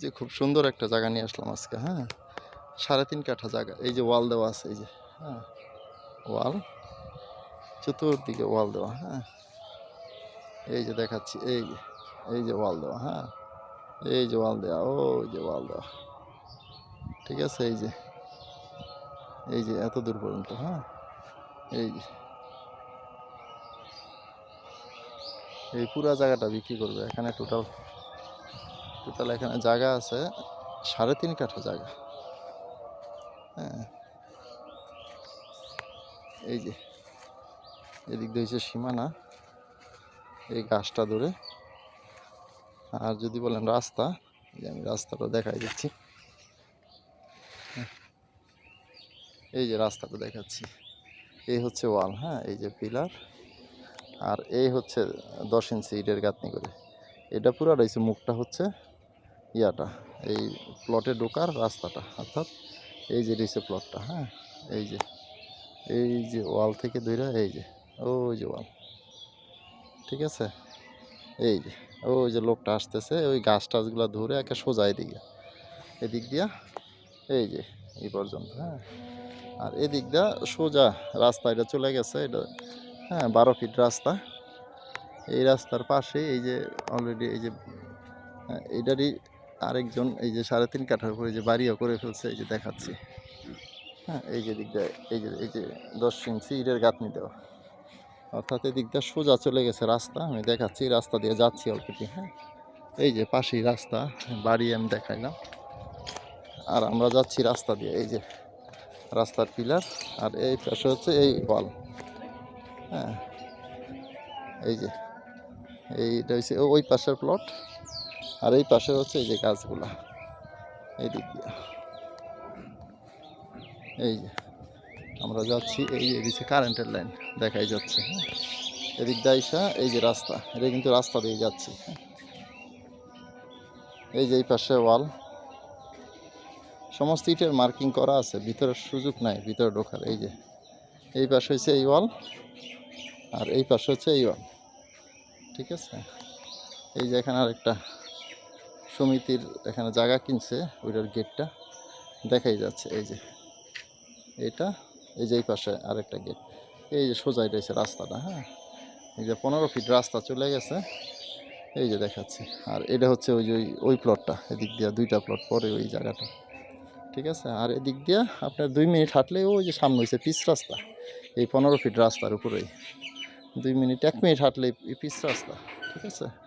যে খুব সুন্দর একটা জায়গা নিয়ে আসলাম আজকে হ্যাঁ? সাড়ে তিন কাঠা জায়গা, এই যে ওয়াল দেওয়া আছে, এই যে হ্যাঁ? ওয়াল, চতুর্দিকে ওয়াল দেওয়া হ্যাঁ? এই যে দেখাচ্ছি, এই যে এই যে ওয়াল দেওয়া হ্যাঁ? এই যে ওয়াল দেওয়া, ওই যে ওয়াল দেওয়া, ঠিক আছে? এই যে এই যে এত দূর পর্যন্ত হ্যাঁ? এই যে, এই পুরা জায়গাটা বিক্রি করবে, এখানে টোটাল টোটাল এখানে জায়গা আছে সাড়ে তিন কাঠা জায়গা। হ্যাঁ। এই যে, এদিক দিয়ে হচ্ছে সীমানা, এই গাছটা ধরে। আর যদি বলেন রাস্তা যে আমি রাস্তাটা দেখাই দিচ্ছি। এই যে রাস্তাটা দেখাচ্ছি। এই হচ্ছে ওয়াল হ্যাঁ এই যে পিলার। আর এই হচ্ছে দশ ইঞ্চি ইটের গাঁথনি করে। এটা পুরো রয়েছে মুখটা হচ্ছে ইয়াটা এই প্লটে ঢোকার রাস্তাটা অর্থাৎ এই যে রয়েছে প্লটটা হ্যাঁ? এই যে এই যে ওয়াল থেকে দইরা এই যে ওই যে ওয়াল ঠিক আছে? এই যে ওই যে লোকটা আসতেছে ওই গাছ টাছগুলো ধরে একে সোজা এদিকে এদিক দিয়া এই যে এই পর্যন্ত হ্যাঁ? আর এদিক দিয়া সোজা রাস্তা এটা চলে গেছে এটা হ্যাঁ বারো ফিট রাস্তা এই রাস্তার পাশে এই যে অলরেডি এই যে হ্যাঁ, এটারই আরেকজন এই যে সাড়ে তিন কাঠার উপরে যে বাড়িও করে ফেলছে, এই যে দেখাচ্ছি। হ্যাঁ এই যে দিকটা, এই যে এই যে দশ ইঞ্চি ইটের গাঁথনি দেওয়া। অর্থাৎ এই দিকটা সোজা চলে গেছে রাস্তা, আমি দেখাচ্ছি রাস্তা দিয়ে যাচ্ছি অল্পটি হ্যাঁ। এই যে পাশেই রাস্তা, বাড়ি আমি দেখাইলাম। আর আমরা যাচ্ছি রাস্তা দিয়ে, এই যে রাস্তার পিলার, আর এই পাশে হচ্ছে এই ওয়াল। হ্যাঁ এই যে এইটা হচ্ছে ওই পাশের প্লট। আর এই পাশে হচ্ছে এই যে গাছগুলা। এই দিক দিয়ে। এই যে, আমরা যাচ্ছি এই এদিকে কারেন্টের লাইন দেখাই যাচ্ছে। হ্যাঁ এদিক দাইসা এই যে রাস্তা, এটা কিন্তু রাস্তা দিয়ে যাচ্ছি। এই যে এই পাশে ওয়াল। সমস্ত ইটের মার্কিং করা আছে ভিতরের সুযোগ নাই, ভিতরে ঢোকার। এই যে, এই পাশে হচ্ছে এই ওয়াল আর এই পাশে হচ্ছে এই ওয়াল। ঠিক আছে? এই যে এখানে আরেকটা সমিতির এখানে জায়গা কিনছে, ওইটার গেটটা দেখাই যাচ্ছে, এই যে। এটা, এই যে এই পাশে আরেকটা গেট এই যে সোজাই রয়েছে রাস্তাটা হ্যাঁ? এই যে পনেরো ফিট রাস্তা চলে গেছে, এই যে দেখাচ্ছি। আর এটা হচ্ছে ওই যে ওই- প্লটটা এদিক দিয়ে দুইটা প্লট পরে ওই জায়গাটা। ঠিক আছে? আর এদিক দিয়ে আপনার দুই মিনিট হাঁটলে ওই যে সামনে হয়েছে পিচ রাস্তা, এই পনেরো ফিট রাস্তার উপরেই। দুই মিনিট, এক মিনিট হাঁটলে পিচ রাস্তা, ঠিক আছে?